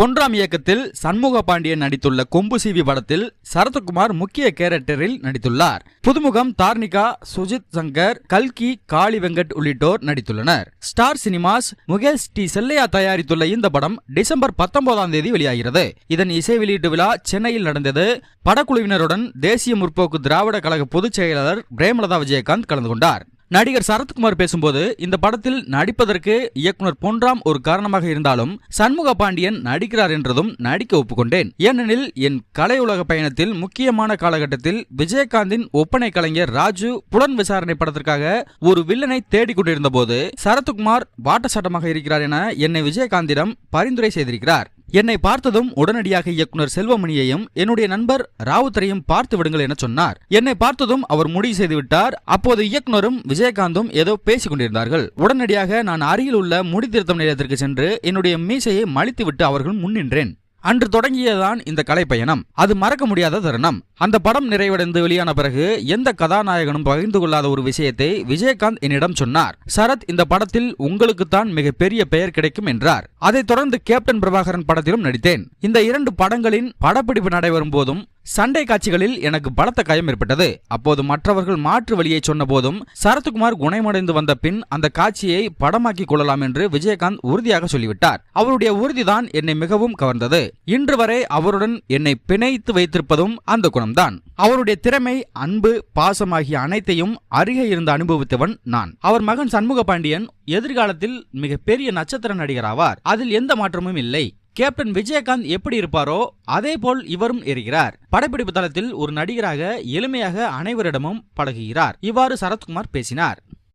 பொன்ராம் இயக்கத்தில் சண்முக பாண்டியன் நடித்துள்ள கொம்பு சிவி படத்தில் சரத்குமார் முக்கிய கேரக்டரில் நடித்துள்ளார். புதுமுகம் தார்னிகா சுஜித் சங்கர் கல்கி காளி வெங்கட் உள்ளிட்டோர் நடித்துள்ளனர். Star cinemas Mukesh T. Chellaiah தயாரித்துள்ள இந்த படம் டிசம்பர் பத்தொன்பதாம் தேதி வெளியாகிறது. இதன் இசை வெளியீட்டு விழா சென்னையில் நடந்தது. படக்குழுவினருடன் தேசிய முற்போக்கு திராவிட கழக பொதுச் செயலாளர் பிரேமலதா விஜயகாந்த் கலந்து கொண்டார். நடிகர் சரத்குமார் பேசும்போது இந்த படத்தில் நடிப்பதற்கு இயக்குனர் பொன்ராம் ஒரு காரணமாக இருந்தாலும் சண்முக பாண்டியன் நடிக்கிறார் என்றதும் நடிக்க ஒப்புக்கொண்டேன். ஏனெனில் என் கலை உலக பயணத்தில் முக்கியமான காலகட்டத்தில் விஜயகாந்தின் ஒப்பனை கலைஞர் ராஜு புலன் விசாரணை படத்திற்காக ஒரு வில்லனை தேடிக் கொண்டிருந்த போது சரத்குமார் வாட்டசாட்டமாக இருக்கிறார் என என்னை விஜயகாந்திடம் பரிந்துரை செய்திருக்கிறார். என்னை பார்த்ததும் உடனடியாக இயக்குனர் செல்வமணியையும் என்னுடைய நண்பர் ராவுத்தரையும் பார்த்து விடுங்கள் என சொன்னார். என்னை பார்த்ததும் அவர் முடிவு செய்து விட்டார். அப்போது இயக்குனரும் விஜயகாந்தும் ஏதோ பேசிக் கொண்டிருந்தார்கள். உடனடியாக நான் அருகில் உள்ள முடித்திருத்தம் நிலையத்திற்கு சென்று என்னுடைய மீசையை மலித்துவிட்டு அவர்கள் முன்னின்றேன் அன்று தொடங்கியதான் இந்த கலை பயணம் அது மறக்க முடியாத தருணம். அந்த படம் நிறைவடைந்து வெளியான பிறகு எந்த கதாநாயகனும் பகிர்ந்து கொள்ளாத ஒரு விஷயத்தை விஜயகாந்த் என்னிடம் சொன்னார். சரத் இந்த படத்தில் உங்களுக்குத்தான் மிகப்பெரிய பெயர் கிடைக்கும் என்றார். அதைத் தொடர்ந்து கேப்டன் பிரபாகரன் படத்திலும் நடித்தேன். இந்த இரண்டு படங்களின் படப்பிடிப்பு நடைபெறும் போதும் சண்டை காட்சிகளில் எனக்கு பலத்த காயம் ஏற்பட்டது. அப்போது மற்றவர்கள் மாற்று வழியை சொன்ன போதும் சரத்குமார் குணமடைந்து வந்த பின் அந்த காட்சியை படமாக்கிக் கொள்ளலாம் என்று விஜயகாந்த் உறுதியாக சொல்லிவிட்டார். அவருடைய உறுதிதான் என்னை மிகவும் கவர்ந்தது. இன்று வரை அவருடன் என்னை பிணைத்து வைத்திருப்பதும் அந்த குணம்தான். அவருடைய திறமை அன்பு பாசம் ஆகிய அனைத்தையும் அருகே இருந்து அனுபவித்தவன் நான். அவர் மகன் சண்முக பாண்டியன் எதிர்காலத்தில் மிகப்பெரிய நட்சத்திர நடிகர் ஆவார் அதில் எந்த மாற்றமும் இல்லை. கேப்டன் விஜயகாந்த் எப்படி இருப்பாரோ அதே போல் இவரும் இருக்கிறார் படப்பிடிப்பு தளத்தில் ஒரு நடிகராக எளிமையாக அனைவரிடமும் பழகுகிறார். இவ்வாறு சரத்குமார் பேசினார்.